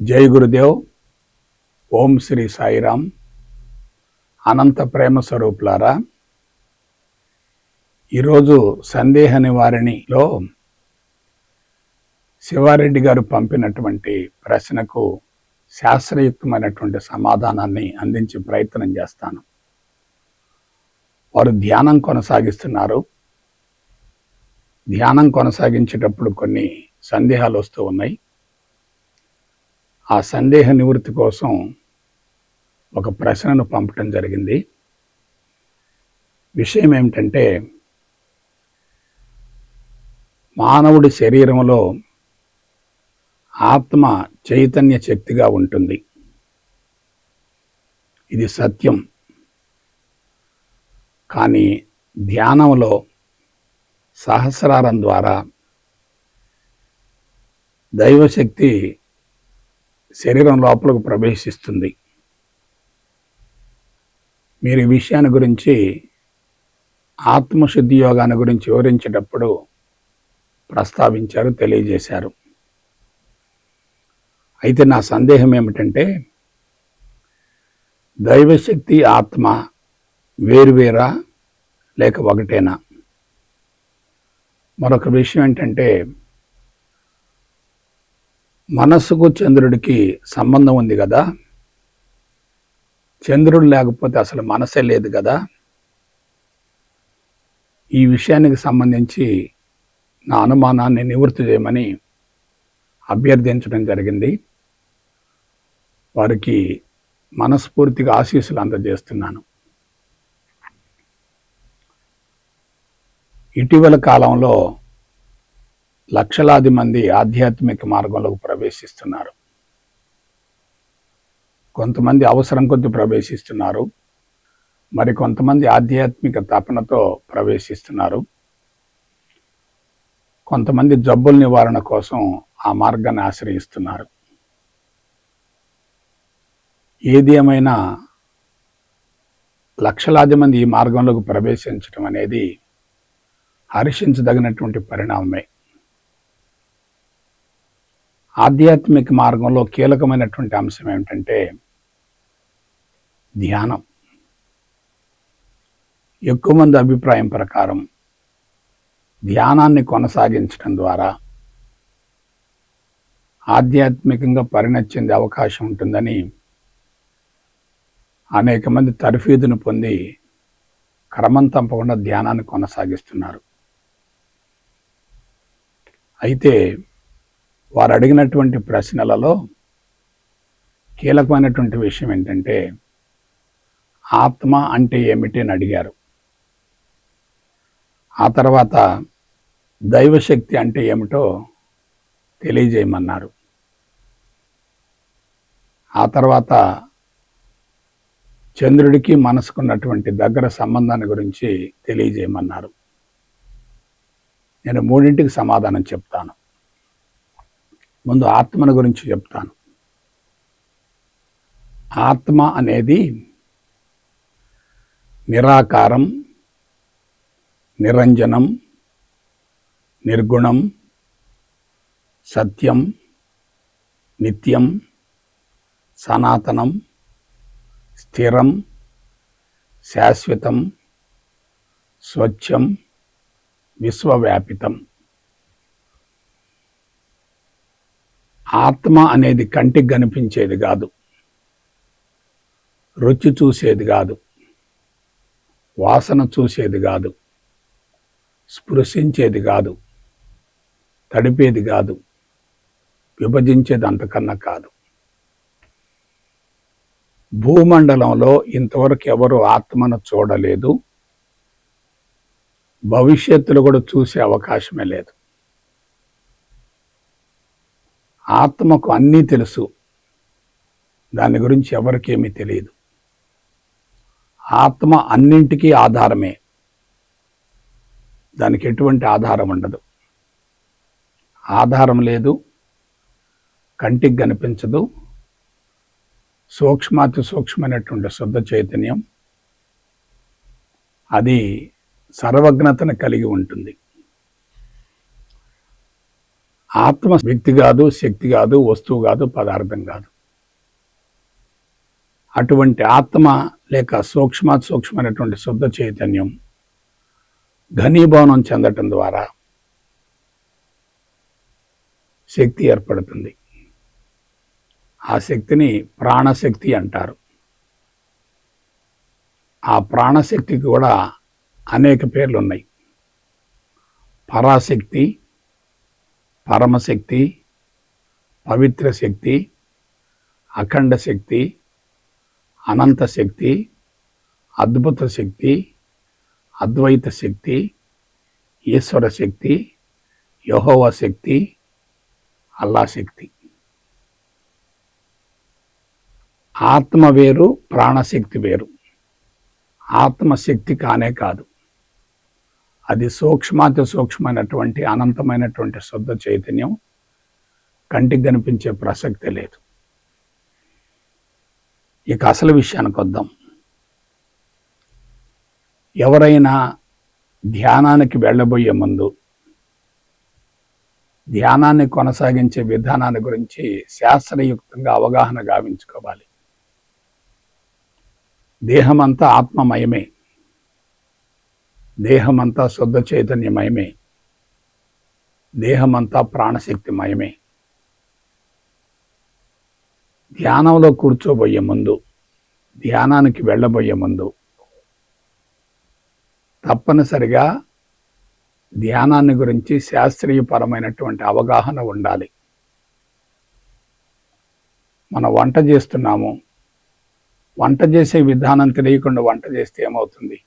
జై గురుదేవ్. ఓం శ్రీ సాయిరామ్. అనంత ప్రేమ స్వరూపులారా ఈరోజు సందేహ నివారణిలో శివారెడ్డి గారు పంపినటువంటి ప్రశ్నకు శాస్త్రయుక్తమైనటువంటి సమాధానాన్ని అందించే ప్రయత్నం చేస్తాను. వారు ధ్యానం కొనసాగిస్తున్నారు. ధ్యానం కొనసాగించేటప్పుడు కొన్ని సందేహాలు వస్తూ ఉన్నాయి. ఆ సందేహ నివృత్తి కోసం ఒక ప్రశ్నను పంపటం జరిగింది. విషయం ఏమిటంటే మానవుడి శరీరంలో ఆత్మ చైతన్య శక్తిగా ఉంటుంది. ఇది సత్యం. కానీ ధ్యానంలో సహస్రారం ద్వారా దైవశక్తి శరీరం లోపలకు ప్రవేశిస్తుంది. మీరు ఈ విషయాన్ని గురించి ఆత్మశుద్ధి యోగాన్ని గురించి వివరించేటప్పుడు ప్రస్తావించారు తెలియజేశారు. అయితే నా సందేహం ఏమిటంటే దైవశక్తి ఆత్మ వేరువేరా లేక ఒకటేనా? మరొక విషయం ఏంటంటే మనస్సుకు చంద్రుడికి సంబంధం ఉంది కదా. చంద్రుడు లేకపోతే అసలు మనసే లేదు కదా. ఈ విషయానికి సంబంధించి నా అనుమానాన్ని నివృత్తి చేయమని అభ్యర్థించడం జరిగింది. వారికి మనస్ఫూర్తిగా ఆశీస్సులు అందజేస్తున్నాను. ఇటీవల కాలంలో లక్షలాది మంది ఆధ్యాత్మిక మార్గంలోకి ప్రవేశిస్తున్నారు. కొంతమంది అవసరం కొద్ది ప్రవేశిస్తున్నారు. మరి కొంతమంది ఆధ్యాత్మిక తపనతో ప్రవేశిస్తున్నారు. కొంతమంది జబ్బుల నివారణ కోసం ఆ మార్గాన్ని ఆశ్రయిస్తున్నారు. ఏది ఏమైనా లక్షలాది మంది ఈ మార్గంలోకి ప్రవేశించడం అనేది హర్షించదగినటువంటి పరిణామమే. ఆధ్యాత్మిక మార్గంలో కీలకమైనటువంటి అంశం ఏమిటంటే ధ్యానం. ఎక్కువ మంది అభిప్రాయం ప్రకారం ధ్యానాన్ని కొనసాగించడం ద్వారా ఆధ్యాత్మికంగా పరిణతి చెందే అవకాశం ఉంటుందని అనేక మంది తర్ఫీదును పొంది క్రమం తప్పకుండా ధ్యానాన్ని కొనసాగిస్తున్నారు. అయితే వారు అడిగినటువంటి ప్రశ్నలలో కీలకమైనటువంటి విషయం ఏంటంటే ఆత్మ అంటే ఏమిటి అని అడిగారు. ఆ తర్వాత దైవశక్తి అంటే ఏమిటో తెలియజేయమన్నారు. ఆ తర్వాత చంద్రుడికి మనసుకున్నటువంటి దగ్గర సంబంధాన్ని గురించి తెలియజేయమన్నారు. నేను మూడింటికి సమాధానం చెప్తాను. ముందు ఆత్మను గురించి చెప్తాను. ఆత్మ అనేది నిరాకారం నిరంజనం నిర్గుణం సత్యం నిత్యం సనాతనం స్థిరం శాశ్వతం స్వచ్ఛం విశ్వవ్యాపితం. ఆత్మ అనేది కంటికి కనిపించేది కాదు. రుచి చూసేది కాదు. వాసన చూసేది కాదు. స్పృశించేది కాదు. తడిపేది కాదు. విభజించేది అంతకన్నా కాదు. భూమండలంలో ఇంతవరకు ఎవరు ఆత్మను చూడలేదు. భవిష్యత్తులో కూడా చూసే అవకాశమే లేదు. ఆత్మకు అన్నీ తెలుసు. దాని గురించి ఎవరికేమీ తెలియదు. ఆత్మ అన్నింటికీ ఆధారమే. దానికి ఎటువంటి ఆధారం ఉండదు. ఆధారం లేదు. కంటికి కనిపించదు. సూక్ష్మాతి సూక్ష్మమైనటువంటి శుద్ధ చైతన్యం. అది సర్వజ్ఞతను కలిగి ఉంటుంది. ఆత్మ వ్యక్తి కాదు శక్తి కాదు వస్తువు కాదు పదార్థం కాదు. అటువంటి ఆత్మ లేక సూక్ష్మ సూక్ష్మమైనటువంటి శుద్ధ చైతన్యం ఘనీభవనం చెందటం ద్వారా శక్తి ఏర్పడుతుంది. ఆ శక్తిని ప్రాణశక్తి అంటారు. ఆ ప్రాణశక్తికి కూడా అనేక పేర్లు ఉన్నాయి పరాశక్తి పరమశక్తి పవిత్ర శక్తి అఖండ శక్తి అనంత శక్తి అద్భుత శక్తి అద్వైత శక్తి ఈశ్వర శక్తి యహోవ శక్తి అల్లా శక్తి ఆత్మ వేరు ప్రాణశక్తి వేరు. ఆత్మశక్తి కానే కాదు. అది సూక్ష్మాతి సూక్ష్మమైనటువంటి అనంతమైనటువంటి శుద్ధ చైతన్యం కంటికి కనిపించే ప్రసక్తి లేదు. ఇక అసలు విషయానికి వద్దాం. ఎవరైనా ధ్యానానికి వెళ్ళబోయే ముందు ధ్యానాన్ని కొనసాగించే విధానాన్ని గురించి శాస్త్రయుక్తంగా అవగాహన గావించుకోవాలి. దేహమంతా ఆత్మమయమే. దేహమంతా శుద్ధ చైతన్యమయమే. దేహమంతా ప్రాణశక్తిమయమే. ధ్యానంలో కూర్చోబోయే ముందు ధ్యానానికి వెళ్ళబోయే ముందు తప్పనిసరిగా ధ్యానాన్ని గురించి శాస్త్రీయపరమైనటువంటి అవగాహన ఉండాలి. మన వంట చేస్తున్నాము. వంట చేసే విధానం తెలియకుండా వంట చేస్తే ఏమవుతుంది?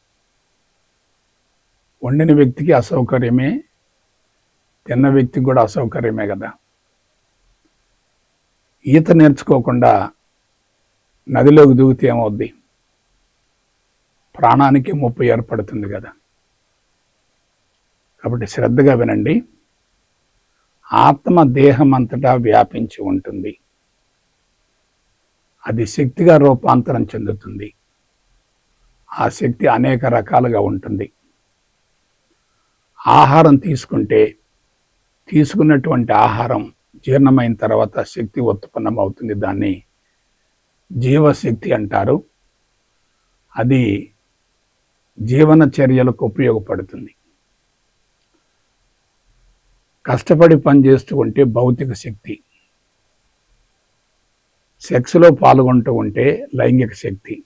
వండిన వ్యక్తికి అసౌకర్యమే తిన్న వ్యక్తికి కూడా అసౌకర్యమే కదా. ఈత నేర్చుకోకుండా నదిలోకి దూకితే ఏమవుద్ది? ప్రాణానికి ముప్పు ఏర్పడుతుంది కదా. కాబట్టి శ్రద్ధగా వినండి. ఆత్మ దేహం అంతటా వ్యాపించి ఉంటుంది. అది శక్తిగా రూపాంతరం చెందుతుంది. ఆ శక్తి అనేక రకాలుగా ఉంటుంది. ఆహారం తీసుకుంటే తీసుకున్నటువంటి ఆహారం జీర్ణమైన తర్వాత శక్తి ఉత్పన్నం అవుతుంది. దాన్ని జీవశక్తి అంటారు. అది జీవన చర్యలకు ఉపయోగపడుతుంది. కష్టపడి పనిచేస్తూ ఉంటే భౌతిక శక్తి. సెక్స్లో పాల్గొంటూ ఉంటే లైంగిక శక్తి.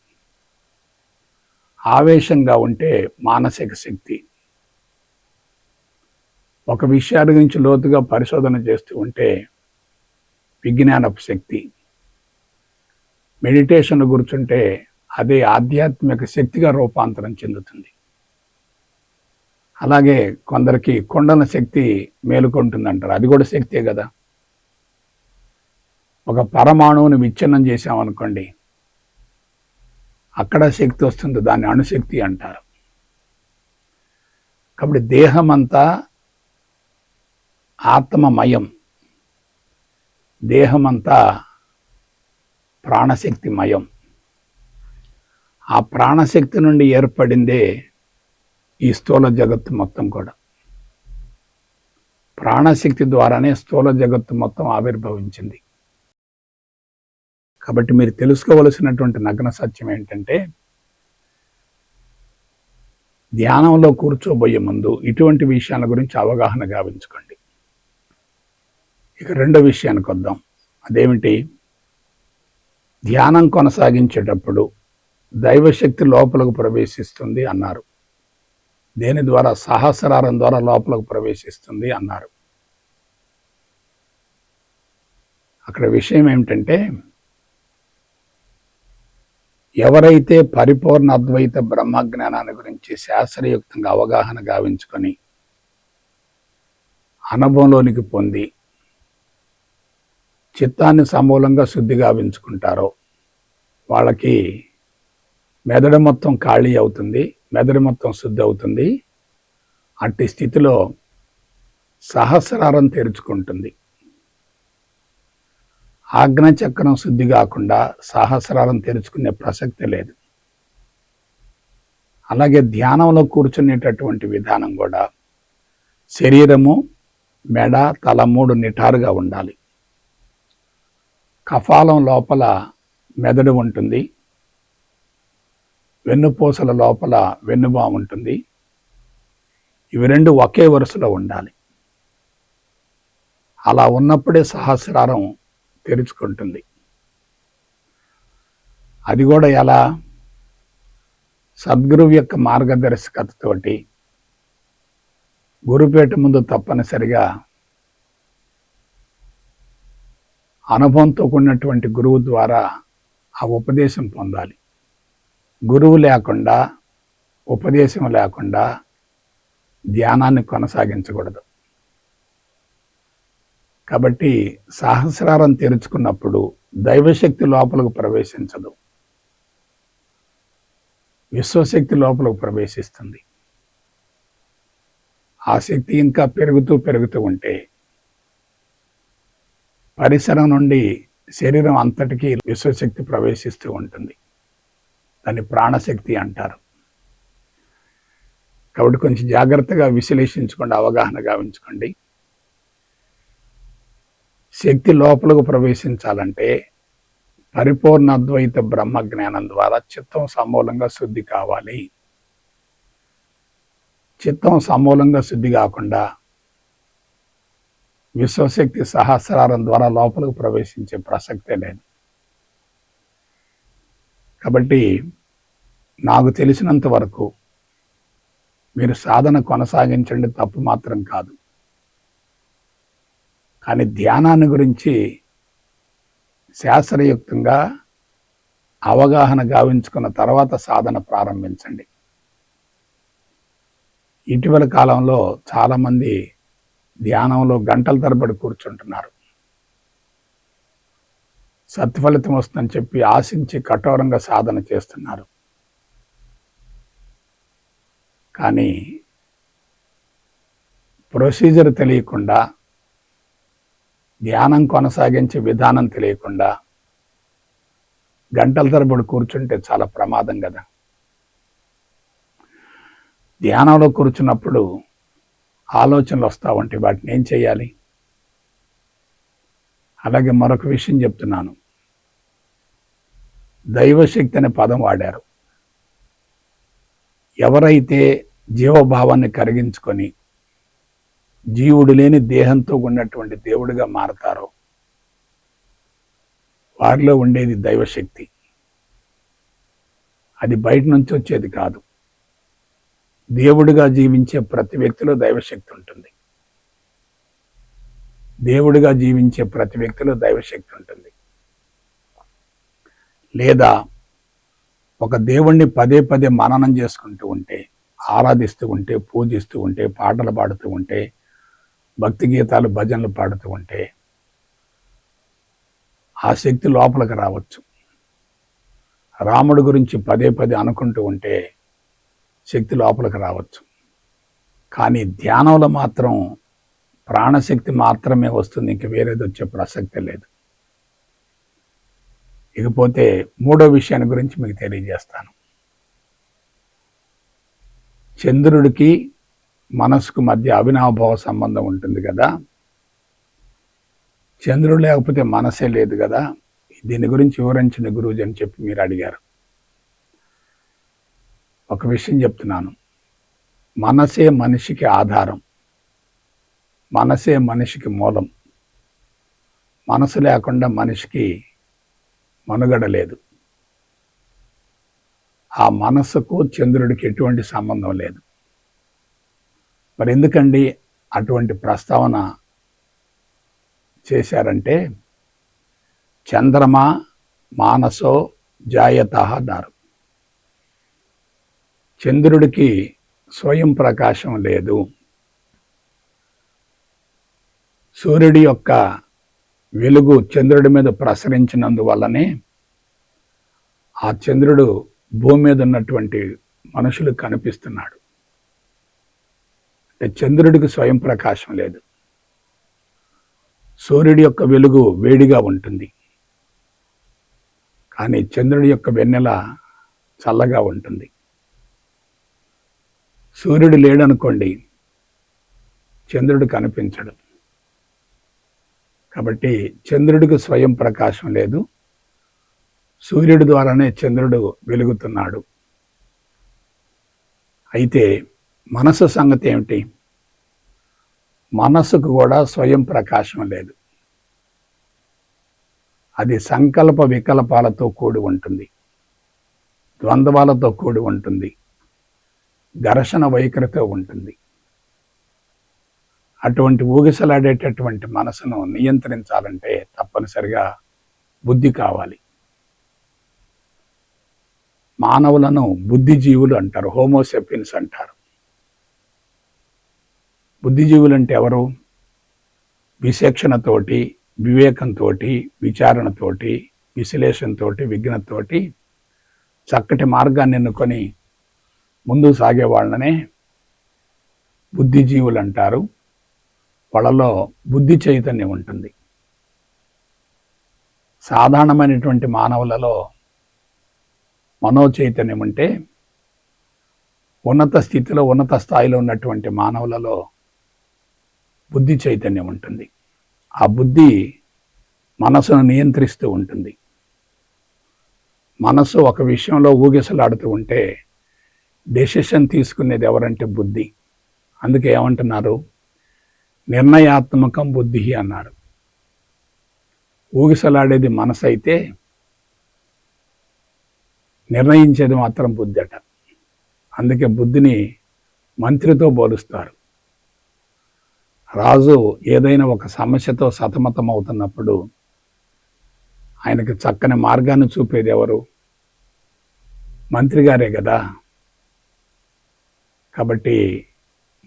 ఆవేశంగా ఉంటే మానసిక శక్తి. ఒక విషయాల గురించి లోతుగా పరిశోధన చేస్తూ ఉంటే విజ్ఞానపు శక్తి. మెడిటేషన్ కూర్చుంటే అదే ఆధ్యాత్మిక శక్తిగా రూపాంతరం చెందుతుంది. అలాగే కొందరికి కొండల శక్తి మేలుకుంటుందంటారు. అది కూడా శక్తే కదా. ఒక పరమాణువుని విచ్ఛిన్నం చేసామనుకోండి అక్కడ శక్తి వస్తుంది దాన్ని అణుశక్తి అంటారు. కాబట్టి దేహం అంతా ఆత్మమయం. దేహమంతా ప్రాణశక్తిమయం. ఆ ప్రాణశక్తి నుండి ఏర్పడిందే ఈ స్థూల జగత్తు మొత్తం కూడా. ప్రాణశక్తి ద్వారానే స్థూల జగత్తు మొత్తం ఆవిర్భవించింది. కాబట్టి మీరు తెలుసుకోవలసినటువంటి నగ్న సత్యం ఏంటంటే ధ్యానంలో కూర్చోబోయే ముందు ఇటువంటి విషయాల గురించి అవగాహన గావించుకోండి. ఇక రెండో విషయానికి వద్దాం. అదేమిటి? ధ్యానం కొనసాగించేటప్పుడు దైవశక్తి లోపలకు ప్రవేశిస్తుంది అన్నారు. దేని ద్వారా? సహస్రారం ద్వారా లోపలకు ప్రవేశిస్తుంది అన్నారు. అక్కడ విషయం ఏమిటంటే ఎవరైతే పరిపూర్ణ అద్వైత బ్రహ్మజ్ఞానాన్ని గురించి శాస్త్రయుక్తంగా అవగాహన గావించుకొని అనుభవంలోనికి పొంది చిత్తాన్ని సమూలంగా శుద్ధి గావించుకుంటారో వాళ్ళకి మెదడు మొత్తం ఖాళీ అవుతుంది మెదడు మొత్తం శుద్ధి అవుతుంది. అట్టి స్థితిలో సహస్రారం తెరుచుకుంటుంది. ఆజ్ఞచక్రం శుద్ధి కాకుండా సహస్రారం తెరుచుకునే ప్రసక్తి లేదు. అలాగే ధ్యానంలో కూర్చునేటటువంటి విధానం కూడా శరీరము మెడ తల మూడు నిటారుగా ఉండాలి. కఫాలం లోపల మెదడు ఉంటుంది. వెన్నుపూసల లోపల వెన్నుబా ఉంటుంది. ఇవి రెండు ఒకే వరుసలో ఉండాలి. అలా ఉన్నప్పుడే సహస్రారం తెరుచుకుంటుంది. అది కూడా ఎలా? సద్గురువు యొక్క మార్గదర్శకతతోటి. గురుపేట ముందు తప్పనిసరిగా అనుభవంతో కూడినటువంటి గురువు ద్వారా ఆ ఉపదేశం పొందాలి. గురువు లేకుండా ఉపదేశం లేకుండా ధ్యానాన్ని కొనసాగించకూడదు. కాబట్టి సహస్రారం తెరుచుకున్నప్పుడు దైవశక్తి లోపలకు ప్రవేశించదు. విశ్వశక్తి లోపలకు ప్రవేశిస్తుంది. ఆ శక్తి ఇంకా పెరుగుతూ పెరుగుతూ ఉంటే పరిసరం నుండి శరీరం అంతటికీ విశ్వశక్తి ప్రవేశిస్తూ ఉంటుంది. దాన్ని ప్రాణశక్తి అంటారు. కాబట్టి కొంచెం జాగ్రత్తగా విశ్లేషించుకోండి అవగాహన గావించుకోండి. శక్తి లోపలకు ప్రవేశించాలంటే పరిపూర్ణ అద్వైత బ్రహ్మ జ్ఞానం ద్వారా చిత్తం సమూలంగా శుద్ధి కావాలి. చిత్తం సమూలంగా శుద్ధి కాకుండా విశ్వశక్తి సహస్రారం ద్వారా లోపలికి ప్రవేశించే ప్రసక్తే లేదు. కాబట్టి నాకు తెలిసినంత వరకు మీరు సాధన కొనసాగించండి తప్పు మాత్రం కాదు. కానీ ధ్యానాన్ని గురించి శాస్త్రయుక్తంగా అవగాహన గావించుకున్న తర్వాత సాధన ప్రారంభించండి. ఇటీవల కాలంలో చాలామంది ధ్యానంలో గంటల తరబడి కూర్చుంటున్నారు. సత్ఫలితం వస్తుందని చెప్పి ఆశించి కఠోరంగా సాధన చేస్తున్నారు. కానీ ప్రొసీజర్ తెలియకుండా ధ్యానం కొనసాగించే విధానం తెలియకుండా గంటల తరబడి కూర్చుంటే చాలా ప్రమాదం కదా. ధ్యానంలో కూర్చున్నప్పుడు ఆలోచనలు వస్తూ ఉంటాయి వాటిని ఏం చేయాలి? అలాగే మరొక విషయం చెప్తున్నాను. దైవశక్తి అనే పదం వాడారు. ఎవరైతే జీవభావాన్ని కరిగించుకొని జీవుడు లేని దేహంతో ఉన్నటువంటి దేవుడిగా మారతారో వారిలో ఉండేది దైవశక్తి. అది బయట నుంచి వచ్చేది కాదు. దేవుడిగా జీవించే ప్రతి వ్యక్తిలో దైవశక్తి ఉంటుంది. దేవుడిగా జీవించే ప్రతి వ్యక్తిలో దైవశక్తి ఉంటుంది. లేదా ఒక దేవుణ్ణి పదే పదే మననం చేసుకుంటూ ఉంటే ఆరాధిస్తూ ఉంటే పూజిస్తూ ఉంటే పాటలు పాడుతూ ఉంటే భక్తి గీతాలు భజనలు పాడుతూ ఉంటే ఆ శక్తి లోపలికి రావచ్చు. రాముడి గురించి పదే పదే అనుకుంటూ ఉంటే శక్తి లోపలికి రావచ్చు. కానీ ధ్యానంలో మాత్రం ప్రాణశక్తి మాత్రమే వస్తుంది. ఇంక వేరేది వచ్చే ప్రసక్తి లేదు. ఇకపోతే మూడో విషయాన్ని గురించి మీకు తెలియజేస్తాను. చంద్రుడికి మనసుకు మధ్య అవినాభావ సంబంధం ఉంటుంది కదా. చంద్రుడు లేకపోతే మనసే లేదు కదా. దీని గురించి వివరించిన గురువుజీ అని చెప్పి మీరు అడిగారు. ఒక విషయం చెప్తున్నాను. మనసే మనిషికి ఆధారం. మనసే మనిషికి మూలం. మనసు లేకుండా మనిషికి మనుగడ లేదు. ఆ మనసుకు చంద్రుడికి ఎటువంటి సంబంధం లేదు. మరి ఎందుకండి అటువంటి ప్రస్తావన చేశారంటే చంద్రమ మానసో జాయత దారు చంద్రుడికి స్వయం ప్రకాశం లేదు. సూర్యుడి యొక్క వెలుగు చంద్రుడి మీద ప్రసరించినందువల్లనే ఆ చంద్రుడు భూమి మీద ఉన్నటువంటి మనుషులు కనిపిస్తున్నాడు. అంటే చంద్రుడికి స్వయం ప్రకాశం లేదు. సూర్యుడి యొక్క వెలుగు వేడిగా ఉంటుంది. కానీ చంద్రుడి యొక్క వెన్నెల చల్లగా ఉంటుంది. సూర్యుడు లేడనుకోండి చంద్రుడు కనిపించడు. కాబట్టి చంద్రుడికి స్వయం ప్రకాశం లేదు. సూర్యుడి ద్వారానే చంద్రుడు వెలుగుతున్నాడు. అయితే మనసు సంగతి ఏమిటి? మనసుకు కూడా స్వయం ప్రకాశం లేదు. అది సంకల్ప వికల్పాలతో కూడి ఉంటుంది. ద్వంద్వాలతో కూడి ఉంటుంది. ఘర్షణ వైఖరితో ఉంటుంది. అటువంటి ఊగిసలాడేటటువంటి మనసును నియంత్రించాలంటే తప్పనిసరిగా బుద్ధి కావాలి. మానవులను బుద్ధిజీవులు అంటారు హోమోసెపిన్స్ అంటారు. బుద్ధిజీవులు అంటే ఎవరు? విశేక్షణతోటి వివేకంతో విచారణతోటి విశ్లేషణతోటి విఘ్నతోటి చక్కటి మార్గాన్ని ఎన్నుకొని ముందు సాగే వాళ్ళనే బుద్ధిజీవులు అంటారు వాళ్ళలో బుద్ధి చైతన్యం ఉంటుంది. సాధారణమైనటువంటి మానవులలో మనో చైతన్యం ఉన్నత స్థితిలో ఉన్నత స్థాయిలో ఉన్నటువంటి మానవులలో బుద్ధి చైతన్యం ఉంటుంది. ఆ బుద్ధి మనసును నియంత్రిస్తూ ఉంటుంది. మనసు ఒక విషయంలో ఊగిసలాడుతూ ఉంటే డెసిషన్ తీసుకునేది ఎవరంటే బుద్ధి. అందుకే ఏమంటున్నారు? నిర్ణయాత్మకం బుద్ధి అన్నారు ఊగిసలాడేది మనసు అయితే నిర్ణయించేది మాత్రం బుద్ధి అట. అందుకే బుద్ధిని మంత్రితో పోలుస్తారు. రాజు ఏదైనా ఒక సమస్యతో సతమతం అవుతున్నప్పుడు ఆయనకి చక్కని మార్గాన్ని చూపేది ఎవరు? మంత్రి గారే కదా. కాబట్టి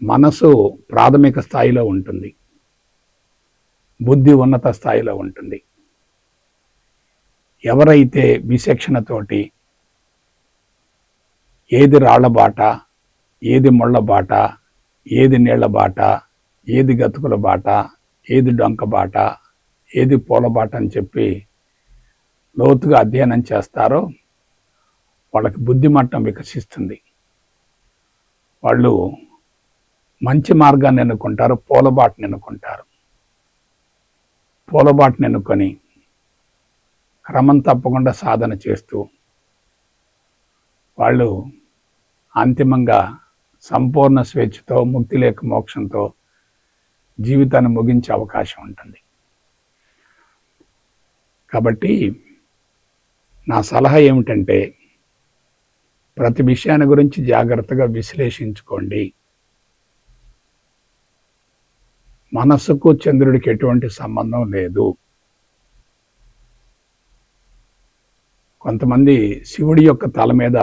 మనసు ప్రాథమిక స్థాయిలో ఉంటుంది. బుద్ధి ఉన్నత స్థాయిలో ఉంటుంది. ఎవరైతే విశక్షణతోటి ఏది రాళ్ళబాట ఏది ముళ్ళ బాట ఏది నీళ్ళబాట ఏది గతుకుల బాట ఏది డొంక బాట ఏది పూల బాట అని చెప్పి లోతుగా అధ్యయనం చేస్తారో వాళ్ళకి బుద్ధి మట్టం వికసిస్తుంది. వాళ్ళు మంచి మార్గాన్ని ఎన్నుకుంటారు పూలబాటుని ఎన్నుకుంటారు. పూలబాటుని ఎన్నుకొని క్రమం తప్పకుండా సాధన చేస్తూ వాళ్ళు అంతిమంగా సంపూర్ణ స్వేచ్ఛతో ముక్తి లేక మోక్షంతో జీవితాన్ని ముగించే అవకాశం ఉంటుంది. కాబట్టి నా సలహా ఏమిటంటే ప్రతి విషయాన్ని గురించి జాగ్రత్తగా విశ్లేషించుకోండి. మనస్సుకు చంద్రుడికి ఎటువంటి సంబంధం లేదు. కొంతమంది శివుడి యొక్క తల మీద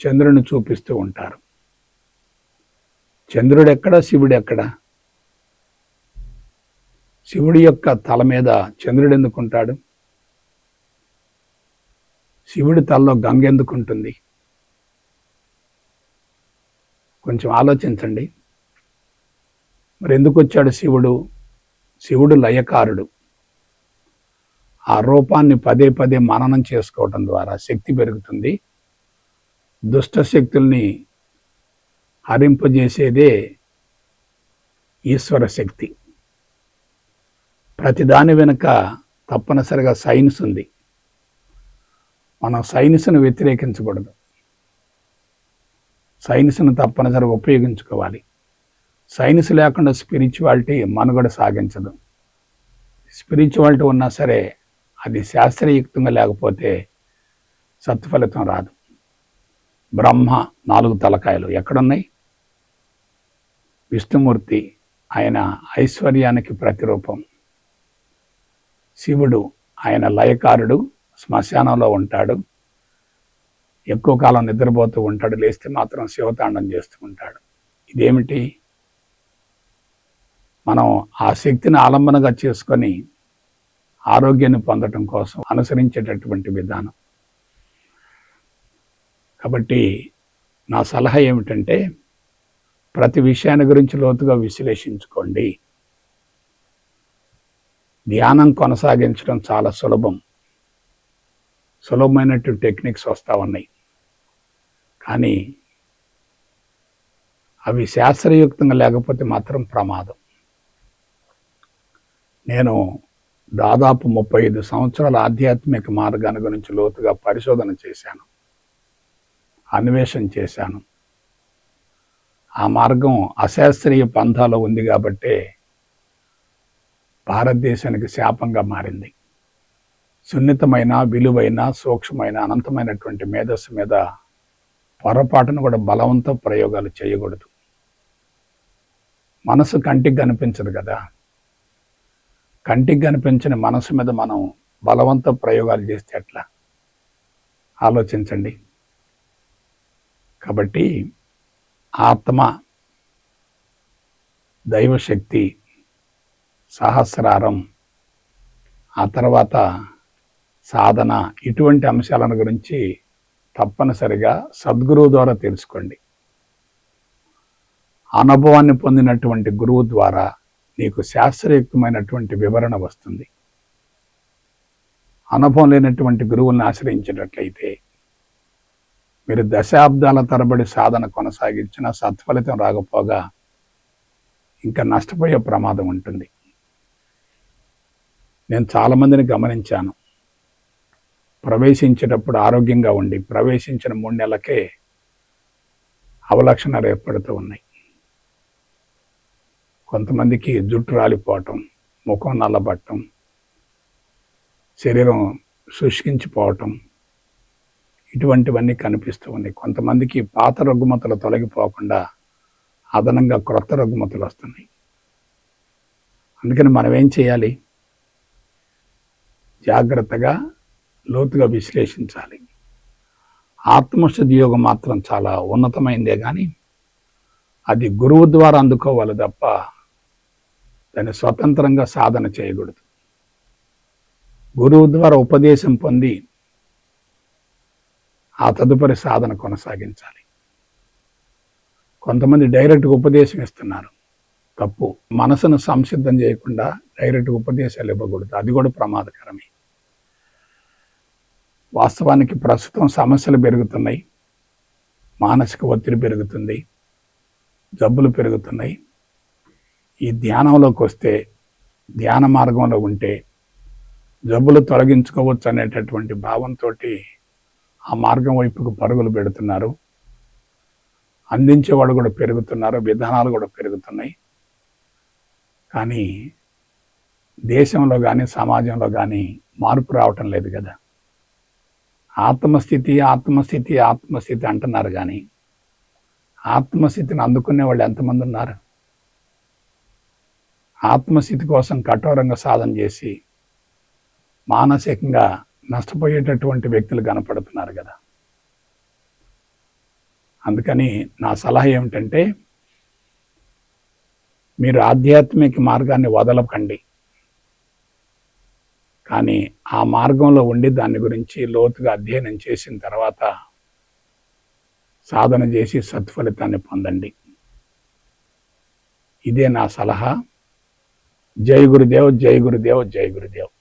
చంద్రుని చూపిస్తూ ఉంటారు. చంద్రుడు ఎక్కడ శివుడు ఎక్కడ శివుడి యొక్క తల మీద చంద్రుడు ఎందుకుంటాడు? శివుడి తలలో గంగ ఎందుకుంటుంది? కొంచెం ఆలోచించండి. మరి ఎందుకు వచ్చాడు శివుడు? శివుడు లయకారుడు. ఆ రూపాన్ని పదే పదే మననం చేసుకోవటం ద్వారా శక్తి పెరుగుతుంది. దుష్ట శక్తుల్ని హరింపజేసేదే ఈశ్వర శక్తి. ప్రతిదాని వెనుక తప్పనిసరిగా సైన్స్ ఉంది. మనం సైన్స్ను వ్యతిరేకించకూడదు. సైన్స్ను తప్పనిసరిగా ఉపయోగించుకోవాలి. సైన్స్ లేకుండా స్పిరిచువాలిటీ మనుగడ సాగించదు. స్పిరిచువాలిటీ ఉన్నా సరే అది శాస్త్రయుక్తంగా లేకపోతే సత్ఫలితం రాదు. బ్రహ్మ నాలుగు తలకాయలు ఎక్కడున్నాయి? విష్ణుమూర్తి ఆయన ఐశ్వర్యానికి ప్రతిరూపం. శివుడు ఆయన లయకారుడు శ్మశానంలో ఉంటాడు. ఎక్కువ కాలం నిద్రపోతూ ఉంటాడు లేస్తే మాత్రం శివతాండం చేస్తూ ఉంటాడు. ఇదేమిటి? మనం ఆ శక్తిని ఆలంబనగా చేసుకొని ఆరోగ్యాన్ని పొందటం కోసం అనుసరించేటటువంటి విధానం. కాబట్టి నా సలహా ఏమిటంటే ప్రతి విషయాన్ని గురించి లోతుగా విశ్లేషించుకోండి. ధ్యానం కొనసాగించడం చాలా సులభం. సులభమైనటువంటి టెక్నిక్స్ వస్తూ ఉన్నాయి. కానీ అవి శాస్త్రయుక్తంగా లేకపోతే మాత్రం ప్రమాదం. నేను దాదాపు ముప్పై ఐదు సంవత్సరాల ఆధ్యాత్మిక మార్గాన్ని గురించి లోతుగా పరిశోధన చేశాను. అన్వేషణ చేశాను. ఆ మార్గం అశాస్త్రీయ పంథాలో ఉంది కాబట్టే భారతదేశానికి శాపంగా మారింది. సున్నితమైన విలువైన సూక్ష్మమైన అనంతమైనటువంటి మేధస్సు మీద పొరపాటును కూడా బలవంతో ప్రయోగాలు చేయకూడదు. మనసు కంటికి కనిపించదు కదా. కంటికి కనిపించని మనసు మీద మనం బలవంత ప్రయోగాలు చేస్తే ఎట్లా? ఆలోచించండి. కాబట్టి ఆత్మ దైవశక్తి సహస్రారం ఆ తర్వాత సాధన ఇటువంటి అంశాలను గురించి తప్పనిసరిగా సద్గురువు ద్వారా తెలుసుకోండి. అనుభవాన్ని పొందినటువంటి గురువు ద్వారా నీకు శాస్త్రయుక్తమైనటువంటి వివరణ వస్తుంది. అనుభవం లేనటువంటి గురువుల్ని ఆశ్రయించినట్లయితే మీరు దశాబ్దాల తరబడి సాధన కొనసాగించిన సత్ఫలితం రాకపోగా ఇంకా నష్టపోయే ప్రమాదం ఉంటుంది. నేను చాలామందిని గమనించాను. ప్రవేశించేటప్పుడు ఆరోగ్యంగా ఉండి ప్రవేశించిన మూడు నెలలకే అవలక్షణాలు ఏర్పడుతూ ఉన్నాయి. కొంతమందికి జుట్టు రాలిపోవటం ముఖం నల్లబట్టం శరీరం శుష్కించిపోవటం ఇటువంటివన్నీ కనిపిస్తూ ఉన్నాయి. కొంతమందికి పాత రుగ్మతలు తొలగిపోకుండా అదనంగా క్రొత్త రుగ్మతలు వస్తున్నాయి. అందుకని మనం ఏం చేయాలి? జాగ్రత్తగా లోతుగా విశ్లేషించాలి. ఆత్మశుద్ధి యోగం మాత్రం చాలా ఉన్నతమైందే కానీ అది గురువు ద్వారా అందుకోవాలి తప్ప దాన్ని స్వతంత్రంగా సాధన చేయకూడదు. గురువు ద్వారా ఉపదేశం పొంది ఆ తదుపరి సాధన కొనసాగించాలి. కొంతమంది డైరెక్ట్గా ఉపదేశం ఇస్తున్నారు. తప్పు. మనసును సంసిద్ధం చేయకుండా డైరెక్ట్ ఉపదేశాలు ఇవ్వకూడదు. అది కూడా ప్రమాదకరమే. వాస్తవానికి ప్రస్తుతం సమస్యలు పెరుగుతున్నాయి. మానసిక ఒత్తిడి పెరుగుతుంది. జబ్బులు పెరుగుతున్నాయి. ఈ ధ్యానంలోకి వస్తే ధ్యాన మార్గంలో ఉంటే జబ్బులు తొలగించుకోవచ్చు అనేటటువంటి భావంతో ఆ మార్గం వైపుకు పరుగులు పెడుతున్నారు. అందించేవాడు కూడా పెరుగుతున్నారు. విధానాలు కూడా పెరుగుతున్నాయి. కానీ దేశంలో కానీ సమాజంలో కానీ మార్పు రావటం లేదు కదా. ఆత్మస్థితి ఆత్మస్థితి ఆత్మస్థితి అంటున్నారు కానీ ఆత్మస్థితిని అందుకునే వాళ్ళు ఎంతమంది ఉన్నారు? ఆత్మస్థితి కోసం కఠోరంగా సాధన చేసి మానసికంగా నష్టపోయేటటువంటి వ్యక్తులు కనపడుతున్నారు కదా. అందుకని నా సలహా ఏమిటంటే మీరు ఆధ్యాత్మిక మార్గాన్ని వదలకండి. కానీ ఆ మార్గంలో ఉండి దాని గురించి లోతుగా అధ్యయనం చేసిన తర్వాత సాధన చేసి సత్ఫలితాన్ని పొందండి. ఇదే నా సలహా. జై గురుదేవ్ జై గురుదేవ్ జై గురుదేవ్.